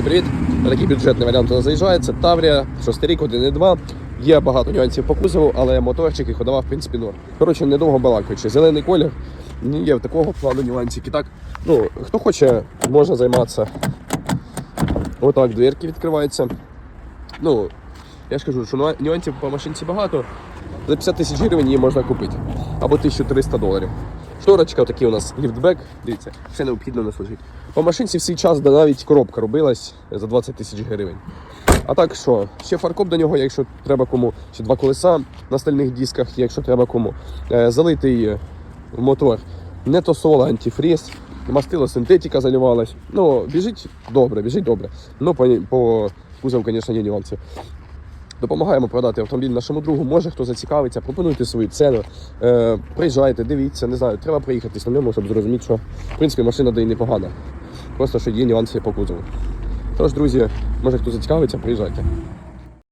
Друзі, привіт! Такий бюджетний варіант у нас заїжджає. Таврія, 6 рік, 1.2. Є багато нюансів по кузову, але моторчик і ходова, в принципі, норм. Коротше, недовго балакаючи. Зелений колір, не є такого плану нюансики. Так, ну, хто хоче, може займатися. Отак дверки відкриваються. Ну, я ж кажу, що нюансів по машинці багато. За 50 тисяч гривень її можна купити. Або 1300 доларів. Шторочка, такий у нас ліфтбек. Дивіться, все необхідно не служить. По машинці в свій час навіть коробка робилась за 20 тисяч гривень. А так що, ще фаркоп до нього, якщо треба кому, ще два колеса на стальних дисках, якщо треба кому. Е, залитий в мотор не тосола, антифріз, мастило синтетика заливалась. Ну, біжить добре, біжить добре. Ну, по, по кузову, звісно, є нюанси. Допомагаємо продати автомобіль нашому другу. Може хто зацікавиться, пропонуйте свою ціну. Е, приїжджайте, дивіться, не знаю, треба проїхатись на ньому, щоб зрозуміти, що в принципі машина дає непогана. Просто що є нюанси по кузову. Тож, друзі, може хто зацікавиться, приїжджайте.